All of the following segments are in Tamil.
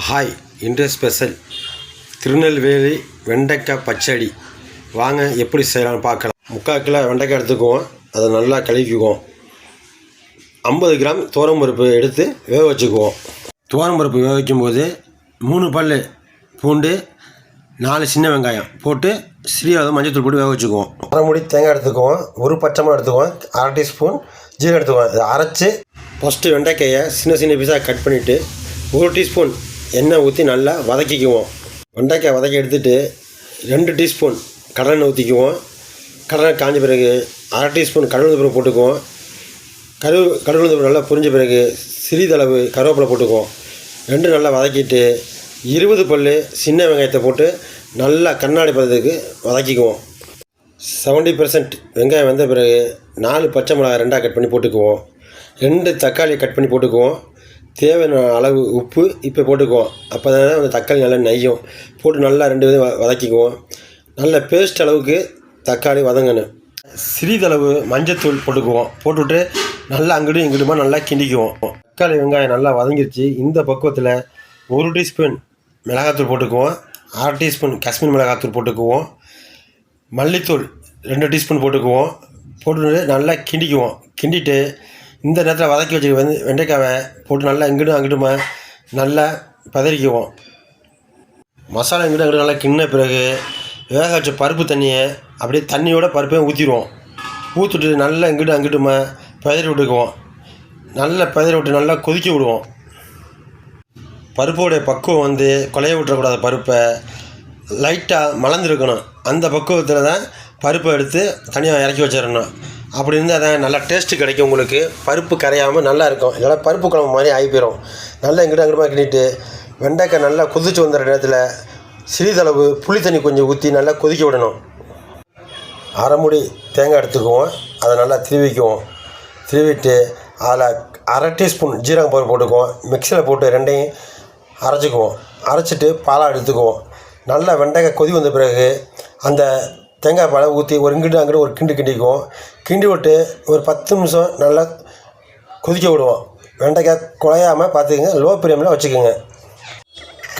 ஹாய் இன்றைய ஸ்பெஷல் திருநெல்வேலி வெண்டைக்காய் பச்சடி. வாங்க எப்படி செய்யலாம்னு பார்க்கலாம். முக்கால் கிலோ வெண்டைக்காய் எடுத்துக்குவோம். அதை நல்லா கழுவிக்குவோம். ஐம்பது கிராம் பருப்பு எடுத்து வேக வச்சுக்குவோம். பருப்பு வேக வைக்கும்போது மூணு பல் பூண்டு நாலு சின்ன வெங்காயம் போட்டு சிறிய மஞ்சத்தூள் போட்டு வேக வச்சுக்குவோம். அரை முடி தேங்காய் எடுத்துக்குவோம். ஒரு பச்சை எடுத்துக்குவோம். அரை டீஸ்பூன் ஜீரகம் எடுத்துக்குவோம். இதை அரைச்சி ஃபஸ்ட்டு வெண்டைக்காயை சின்ன சின்ன பீஸாக கட் பண்ணிவிட்டு ஒரு டீஸ்பூன் எண்ணெய் ஊற்றி நல்லா வதக்கிக்குவோம். வெண்டைக்காய் வதக்கி எடுத்துட்டு ரெண்டு டீஸ்பூன் கடலெண்ணெய் ஊற்றிக்குவோம் கடலை காஞ்ச பிறகு அரை டீஸ்பூன் கடல் பிறகு போட்டுக்குவோம். கரு கடல் பிறகு நல்லா புரிஞ்ச பிறகு சிறிதளவு கருவேப்பிலை போட்டுக்குவோம். ரெண்டு நல்லா வதக்கிட்டு இருபது பல் சின்ன வெங்காயத்தை போட்டு நல்லா கண்ணாடி பதத்துக்கு வதக்கிக்குவோம். செவன்ட்டி பர்சன்ட் வெங்காயம் வந்த பிறகு நாலு பச்சை மிளகாய் ரெண்டாக கட் பண்ணி போட்டுக்குவோம். ரெண்டு தக்காளியை கட் பண்ணி போட்டுக்குவோம். தேவையான அளவு உப்பு இப்போ போட்டுக்குவோம். அப்போ தான் அந்த தக்காளி நல்லா நெய்யும் போட்டு நல்லா ரெண்டு விதம் வ- வதக்கிக்குவோம். நல்ல பேஸ்ட் அளவுக்கு தக்காளி வதங்கணும். சிறிதளவு மஞ்சத்தூள் போட்டுக்குவோம். போட்டுவிட்டு நல்லா அங்கிட்டும் இங்கிட்டுமா நல்லா கிண்டிக்குவோம். தக்காளி வெங்காயம் நல்லா வதங்கிருச்சு. இந்த பக்குவத்தில் ஒரு டீஸ்பூன் மிளகாத்தூள் போட்டுக்குவோம். அரை டீஸ்பூன் காஷ்மீர் மிளகாத்தூள் போட்டுக்குவோம். மல்லித்தூள் ரெண்டு டீஸ்பூன் போட்டுக்குவோம். போட்டு நல்லா கிண்டிக்குவோம். கிண்டிட்டு இந்த நேரத்தில் வதக்கி வச்சுக்க வந்து வெண்டைக்காவை போட்டு நல்லா இங்கிட்டும் அங்கிட்டுமா நல்லா பதறிக்குவோம். மசாலா இங்கிட்டும் அங்கிட்டு நல்லா கிண்ண பிறகு வேக வச்ச பருப்பு தண்ணியை அப்படியே தண்ணியோட பருப்பையும் ஊற்றிடுவோம் ஊற்றுட்டு நல்லா இங்கிட்டும் அங்கிட்டுமா பதறி விட்டுக்குவோம். நல்லா பதறி விட்டு நல்லா கொதிக்க விடுவோம். பருப்போடைய பக்குவம் வந்து கொலைய விட்டுறக்கூடாது பருப்பை. லைட்டாக மலர்ந்துருக்கணும். அந்த பக்குவத்தில் தான் பருப்பை எடுத்து தனியாக இறக்கி வச்சிடணும். அப்படி இருந்தால் தான் நல்லா டேஸ்ட்டு கிடைக்கும் உங்களுக்கு. பருப்பு கரையாமல் நல்லா இருக்கும். இல்லைனா பருப்பு குழம்பு மாதிரி ஆகி போயிடும் நல்லா இங்கிட்ட அங்கிட்டமாக கிண்டிட்டு வெண்டைக்காய் நல்லா கொதிச்சு வந்துடுற நேரத்தில் சிறிதளவு புளி தண்ணி கொஞ்சம் ஊற்றி நல்லா கொதிக்க விடணும். அரைமுடி தேங்காய் எடுத்துக்குவோம். அதை நல்லா திருவிக்குவோம். திருவிட்டு அதில் அரை டீஸ்பூன் ஜீரகம் பருப்பு போட்டுக்குவோம். மிக்சியில் போட்டு ரெண்டையும் அரைச்சிக்குவோம். அரைச்சிட்டு பாலாக எடுத்துக்குவோம். நல்லா வெண்டைக்காய் கொதி வந்த பிறகு அந்த தேங்காய் பாலை ஊற்றி ஒரு இங்கிட்டு அங்கிட்டு ஒரு கிண்டு கிண்டிக்குவோம். கிண்டி விட்டு ஒரு பத்து நிமிஷம் நல்லா கொதிக்க விடுவோம். வெண்டைக்காய் குழையாமல் பார்த்துக்கங்க. லோ ஃப்ளேமில் வச்சுக்கோங்க.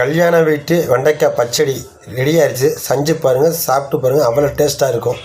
கல்யாண வீட்டு வெண்டைக்காய் பச்சடி ரெடி ஆயிடுச்சு செஞ்சு பாருங்கள் சாப்பிட்டு பாருங்கள் அவ்வளோ டேஸ்ட்டாக இருக்கும்.